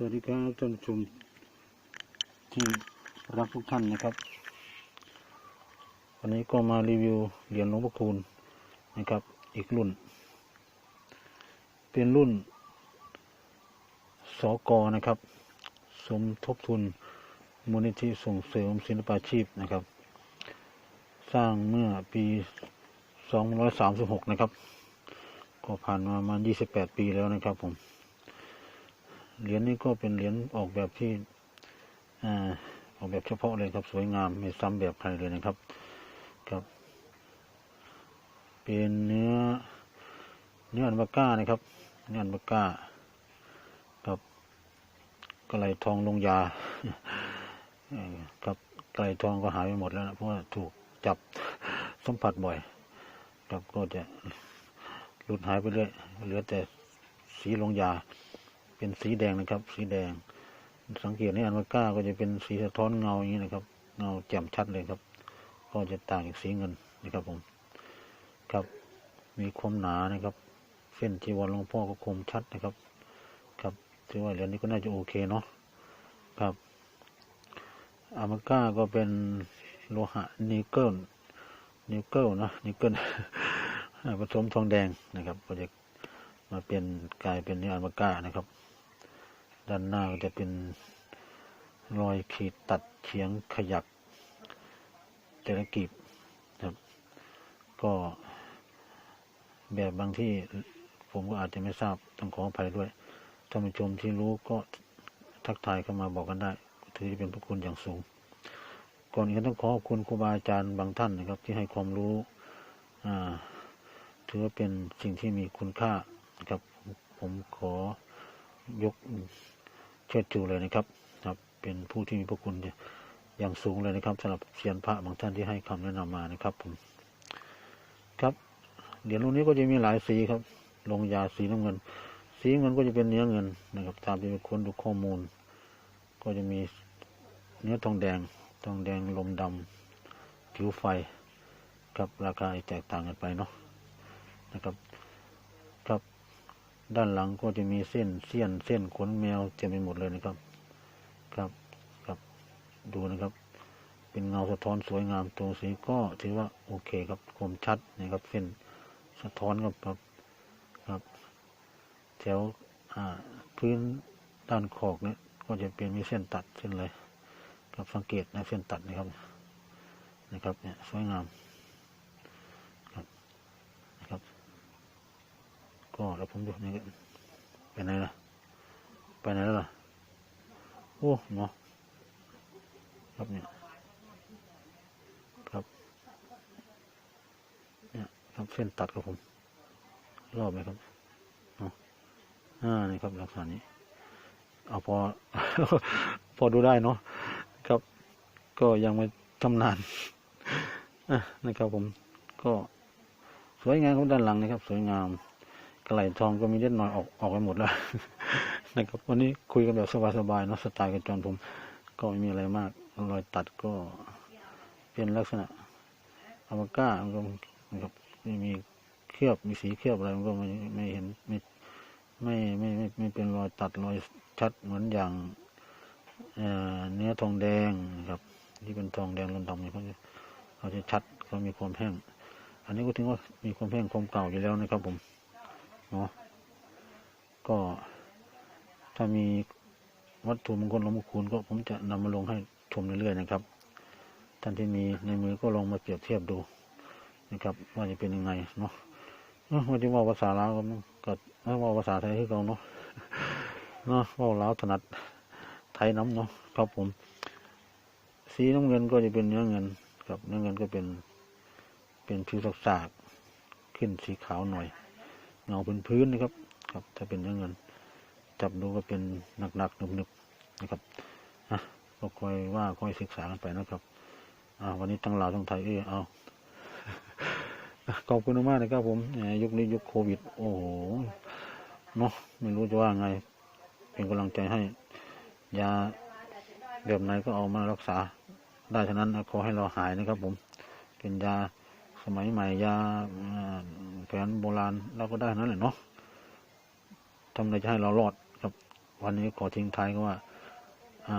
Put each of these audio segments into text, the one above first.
สวัสดีครับท่านผู้ชมที่รักทุกท่านนะครับ วันนี้ก็มารีวิวเหรียญหลวงพ่อคูณนะครับ อีกรุ่น เป็นรุ่นสกนะครับ สมทบทุนมูลนิธิส่งเสริมศิลปาชีพนะครับ สร้างเมื่อปี 236 นะครับ ก็ผ่านมาประมาณ 28 ปีแล้วนะครับผม เหรียญนี้ก็เป็นเหรียญออกแบบที่ออกแบบเฉพาะเลยครับ สวยงามไม่ซ้ำแบบใครเลยนะครับครับ เป็นเนื้อ เนื้ออันบาก้านะครับ เนื้ออันบาก้าครับกระไหลทองลงยาเอ่อครับไกลทองก็หายไปหมดแล้วนะเพราะว่าถูกจับสัมผัสบ่อยครับก็จะหลุดหายไปเรื่อยเหลือแต่สีลงยา เป็นสีแดงนะครับ สีแดง สังเกตในอันวาก้าก็จะเป็นสีสะท้อนเงาอย่างนี้นะครับ เงาแจ่มชัดเลยครับ ก็จะต่างจากสีเงินนะครับผมครับ มีความหนานะครับ เส้นจีวรหลวงพ่อก็คมชัดนะครับ ครับถือว่าเหรียญนี้ก็น่าจะโอเคเนาะครับอามาก้าก็เป็นโลหะนิกเกิลนิกเกิลนะนิกเกิลผสมทองแดงนะครับก็จะมาเป็นกลายเป็นนื้ออามาก้านะครับ ด้านหน้าก็จะเป็นรอยขีดตัดเฉียงขยักแต่ละกีบครับ ก็แบบบางที่ผมก็อาจจะไม่ทราบต้องขออภัยด้วยท่านผู้ชมที่รู้ก็ทักทายเข้ามาบอกกันได้ ถือเป็นพระคุณอย่างสูง ก่อนอื่นต้องขอขอบคุณครูบาอาจารย์บางท่านนะครับ ที่ให้ความรู้ถือว่าเป็นสิ่งที่มีคุณค่านะครับผมขอยก เชิดชูเลยนะครับครับ เป็นผู้ที่มีพระคุณอย่างสูงเลยนะครับสำหรับเซียนพระบางท่านที่ให้คำแนะนำมานะครับผมครับเหรียญรุ่นนี้ก็จะมีหลายสีครับ ลงยาสีน้ำเงิน สีเงินก็จะเป็นเนื้อเงินนะครับ ตามที่ค้นดูข้อมูล ก็จะมีเนื้อทองแดงทองแดงลมดำผิวไฟครับราคาแตกต่างกันไปเนาะนะครับ ด้านหลังก็จะมีเส้นเสี้ยน เส้นขนแมวเต็มไปหมดเลยนะครับ ครับครับดูนะครับ เป็นเงาสะท้อนสวยงามตัวสีก็ถือว่าโอเคครับคมชัดนะครับ เส้นสะท้อนครับครับครับแถวอ่าพื้นด้านขอกเนี่ยก็จะเป็นมีเส้นตัดเส้นเลยครับสังเกตนะเส้นตัดนะครับนะครับเนี่ยสวยงาม ครับนะครับ ก็แล้วผมดูนี่ก็ไปไหนล่ะ ไปไหนแล้วล่ะ โอ้เนาะครับเนี่ยครับเนี่ยครับเส้นตัดครับผม รอบไหมครับเนาะอ่านี่ครับลักษณะนี้ เอาพอ พอดูได้เนาะครับ ก็ยังไม่ทำนานนะครับผมก็สวยงามครับด้านหลังนะครับ สวยงาม กระไหลทองก็มีเล็ดน้อยออกออกไปหมดแล้วนะครับวันนี้คุยกันแบบสบายๆเนาะสไตล์กันจรผม ก็ไม่มีอะไรมากรอยตัดก็เป็นลักษณะอวก้ามันก็นะครับไม่มีเคลือบมีสีเคลือบอะไรมันก็ไม่ไม่เห็นไม่ไม่ไม่ไม่ไม่เป็นรอยตัดรอยชัดเหมือนอย่างเอ่อเนื้อทองแดงนะครับที่เป็นทองแดงลำดำเนี่ยเขาจะเขาจะชัดเขามีความแห้ง อันนี้ก็ถือว่ามีความแห้งความเก่าอยู่แล้วนะครับผม เนาะก็ถ้ามีวัตถุมงคลหลวงพ่อคูณก็ผมจะนำมาลงให้ชมเรื่อยๆนะครับ ท่านที่มีในมือก็ลองมาเปรียบเทียบดูนะครับ ว่าจะเป็นยังไงเนาะว่าจะว่าภาษาลาวก็มันก็ว่าภาษาไทยที่เราเนาะเนาะว่าลาวถนัดไทยน้ำเนาะครับผม สีน้ำเงินก็จะเป็นเนื้อเงินครับเนื้อเงินก็เป็นเป็นผิวสากๆขึ้นสีขาวหน่อย เงาพื้นพื้นๆนะครับ ครับ ถ้าเป็นเนื้อเงินจับดูก็เป็นหนักๆหนึบๆนะครับอะก็คอยว่าคอยศึกษากันไปนะครับอ่าวันนี้ทั้งลาวทั้งไทยเออเอาขอบคุณมากนะครับผมยุคนี้ยุคโควิด โอ้โหเนาะไม่รู้จะว่าไง เป็นกำลังใจให้ ยาแบบไหนก็เอามารักษา ได้ฉะนั้นขอให้เราหายนะครับผม เป็นยาสมัยใหม่ยา แผนโบราณเราก็ได้นั้นแหละเนาะทำอะไรจะให้เรารอดครับ วันนี้ขอทิ้งท้ายก็ว่าอ่า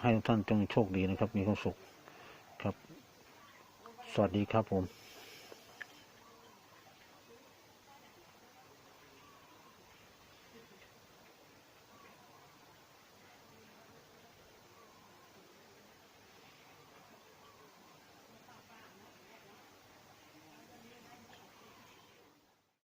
ให้ทุกท่านจงโชคดีนะครับ มีความสุขครับ สวัสดีครับผม